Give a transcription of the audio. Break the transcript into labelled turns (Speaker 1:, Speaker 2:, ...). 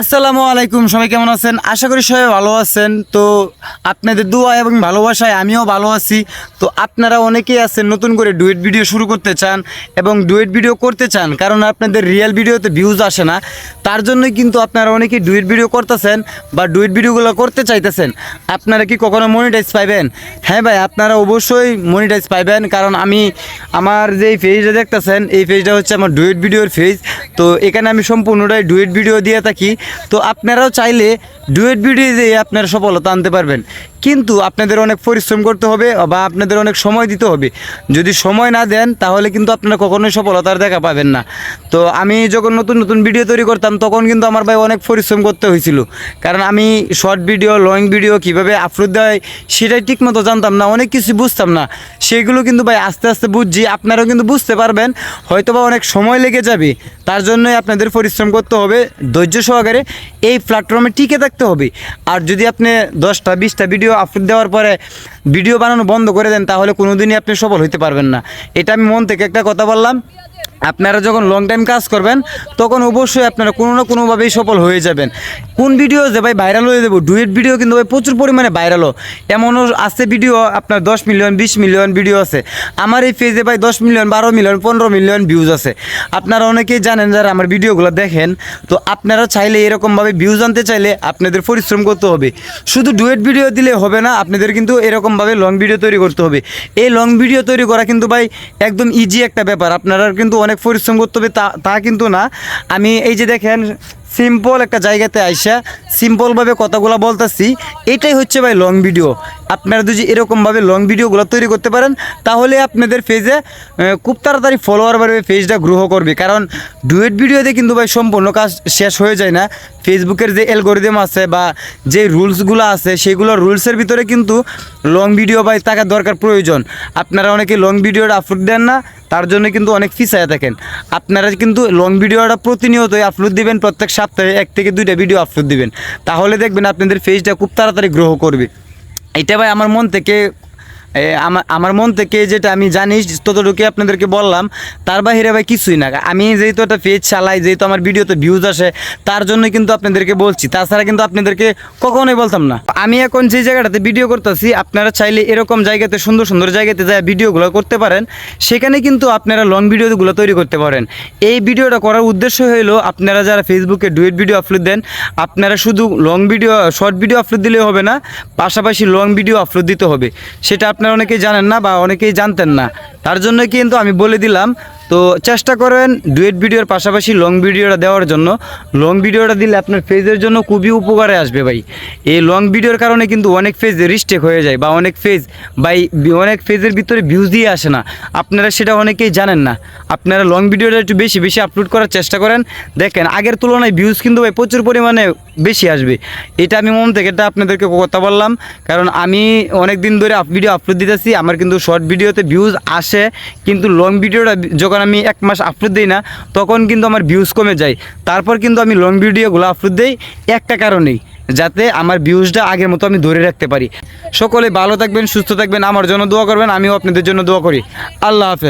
Speaker 1: আসসালামু আলাইকুম, সবাই কেমন আছেন? আশা করি সবাই ভালো আছেন। তো আপনাদের দোয়া এবং ভালোবাসায় আমিও ভালো আছি। তো আপনারা অনেকেই আছেন, নতুন করে ডুয়েট ভিডিও শুরু করতে চান এবং ডুয়েট ভিডিও করতে চান, কারণ আপনাদের রিয়েল ভিডিওতে ভিউজ আসে না। তার জন্যই কিন্তু আপনারা অনেকেই ডুয়েট ভিডিও করতেছেন বা ডুয়েট ভিডিওগুলো করতে চাইতেছেন। আপনারা কি কখনো মনিটাইজ পাইবেন? হ্যাঁ ভাই, আপনারা অবশ্যই মনিটাইজ পাইবেন, কারণ আমি আমার যে পেজটা দেখতেছেন, এই পেজটা হচ্ছে আমার ডুয়েট ভিডিওর পেজ তো এখানে আমি সম্পূর্ণটাই ডুয়েট ভিডিও দিয়ে থাকি। তো আপনারাও চাইলে ডুয়েট ভিডিও দিয়ে আপনারা সফলতা আনতে পারবেন। কিন্তু আপনাদের অনেক পরিশ্রম করতে হবে বা আপনাদের অনেক সময় দিতে হবে। যদি সময় না দেন, তাহলে কিন্তু আপনারা কখনোই সফলতার দেখা পাবেন না। তো আমি যখন নতুন নতুন ভিডিও তৈরি করতাম, তখন কিন্তু আমার ভাই অনেক পরিশ্রম করতে হয়েছিল। কারণ আমি শর্ট ভিডিও, লং ভিডিও কীভাবে আপলোড দেয়, সেটাই ঠিকমতো জানতাম না, অনেক কিছু বুঝতাম না। সেগুলো কিন্তু ভাই আস্তে আস্তে বুঝছি, আপনারাও কিন্তু বুঝতে পারবেন। হয়তো বা অনেক সময় লেগে যাবে, তার জন্যই আপনাদের পরিশ্রম করতে হবে। ধৈর্য সহকারে এই প্ল্যাটফর্মে টিকে থাকতে হবে। আর যদি আপনি দশটা, বিশটা ভিডিও আপলোড দেওয়ার পরে ভিডিও বানানো বন্ধ করে দেন, তাহলে কোনোদিনই আপনি সফল হইতে পারবেন না। এটা আমি মন থেকে একটা কথা বললাম। আপনারা যখন লং টাইম কাজ করবেন, তখন অবশ্যই আপনারা কোনো না কোনোভাবেই সফল হয়ে যাবেন। কোন ভিডিও যে ভাই ভাইরাল হয়ে যাব ডুয়েট ভিডিও কিন্তু ভাই প্রচুর পরিমাণে ভাইরালও এমনও আছে ভিডিও আপনার দশ মিলিয়ন বিশ মিলিয়ন ভিডিও আছে। আমার এই পেজে ভাই দশ মিলিয়ন বারো মিলিয়ন পনেরো মিলিয়ন ভিউজ আছে। আপনারা অনেকেই জানেন যারা আমার ভিডিওগুলো দেখেন, তো আপনারা চাইলে এরকমভাবে ভিউজ আনতে চাইলে আপনাদের পরিশ্রম করতে হবে। শুধু ডুয়েট ভিডিও দিলে হবে না, আপনাদের কিন্তু এরকমভাবে লং ভিডিও তৈরি করতে হবে। এই লং ভিডিও তৈরি করা কিন্তু ভাই একদম ইজি একটা ব্যাপার। আপনারা কিন্তু অনেক পরিশ্রম করতে হবে, তা তা কিন্তু না। আমি এই যে দেখেন সিম্পল একটা জায়গাতে আইসা সিম্পলভাবে কথাগুলো বলতেছি, এটাই হচ্ছে ভাই লং ভিডিও আপনারা যদি এরকমভাবে লং ভিডিওগুলো তৈরি করতে পারেন, তাহলে আপনাদের পেজে খুব তাড়াতাড়ি ফলোয়ার বাড়বে পেজটা গ্রহ করবে। কারণ ডুয়েট ভিডিওতে কিন্তু ভাই সম্পূর্ণ কাজ শেষ হয়ে যায় না। ফেসবুকের যে অ্যালগোরিদম আছে বা যে রুলসগুলো আছে, সেগুলো রুলসের ভিতরে কিন্তু লং ভিডিও ভাই থাকার দরকার প্রয়োজন। আপনারা অনেকে লং ভিডিওটা আপলোড দেন না, তার জন্য কিন্তু অনেক ফিসায় থাকেন। আপনারা কিন্তু লং ভিডিওটা প্রতিনিয়তই আপলোড দিবেন, প্রত্যেক সপ্তাহে এক থেকে দুইটা ভিডিও আপলোড দিবেন। তাহলে দেখবেন আপনাদের পেজটা খুব তাড়াতাড়ি গ্রহ করবে। এটা ভাই আমার মন থেকে আমার আমার মন থেকে যেটা আমি জানি ততটুকু আপনাদেরকে বললাম, তার বাইরে ভাই কিছুই না। আমি যেহেতু একটা পেজ চালাই, যেহেতু আমার ভিডিওতে ভিউজ আসে, তার জন্য কিন্তু আপনাদেরকে বলছি। তাছাড়া কিন্তু আপনাদেরকে কখনোই বলতাম না। আমি এখন যে জায়গাটাতে ভিডিও করতেছি, আপনারা চাইলে এরকম জায়গাতে, সুন্দর সুন্দর জায়গাতে যায় ভিডিওগুলো করতে পারেন। সেখানে কিন্তু আপনারা লং ভিডিওগুলো তৈরি করতে পারেন। এই ভিডিওটা করার উদ্দেশ্য হলো আপনারা যারা ফেসবুকে ডুয়েট ভিডিও আপলোড দেন, আপনারা শুধু long video short video upload দিলেও হবে না, পাশাপাশি লং ভিডিও আপলোড দিতে হবে। সেটা আপনারা অনেকেই জানেন না বা অনেকেই জানতেন না। তার জন্য কিন্তু আমি বলে দিলাম তো চেষ্টা করেন ডুয়েট ভিডিওর পাশাপাশি লং ভিডিওটা দেওয়ার জন্য। লং ভিডিওটা দিলে আপনার ফেজের জন্য খুবই উপকারে আসবে ভাই। এই লং ভিডিওর কারণে কিন্তু অনেক ফেজ রিস্টেক হয়ে যায় বা অনেক ফেজ বাই অনেক ফেজের ভিতরে ভিউজ দিয়ে আসে না। আপনারা সেটা অনেকেই জানেন না। আপনারা লং ভিডিওটা একটু বেশি বেশি আপলোড করার চেষ্টা করেন। দেখেন, আগের তুলনায় ভিউজ কিন্তু ভাই প্রচুর পরিমাণে বেশি আসবে। এটা আমি মন থেকে, এটা আপনাদেরকে কথা বললাম। কারণ আমি অনেক দিন ধরে ভিডিও আপলোড দিতেছি। আমার কিন্তু শর্ট ভিডিওতে ভিউজ আসে। কিন্তু লং ভিডিওটা যখন আমি এক মাস আপলোড দিই না, তখন কিন্তু আমার ভিউজ কমে যায়। তারপর কিন্তু আমি লং ভিডিওগুলো আপলোড দিই একটা কারণেই, যাতে আমার ভিউজটা আগের মতো আমি ধরে রাখতে পারি। সকলে ভালো থাকবেন, সুস্থ থাকবেন, আমার জন্য দোয়া করবেন, আমিও আপনাদের জন্য দোয়া করি। আল্লাহ হাফেজ।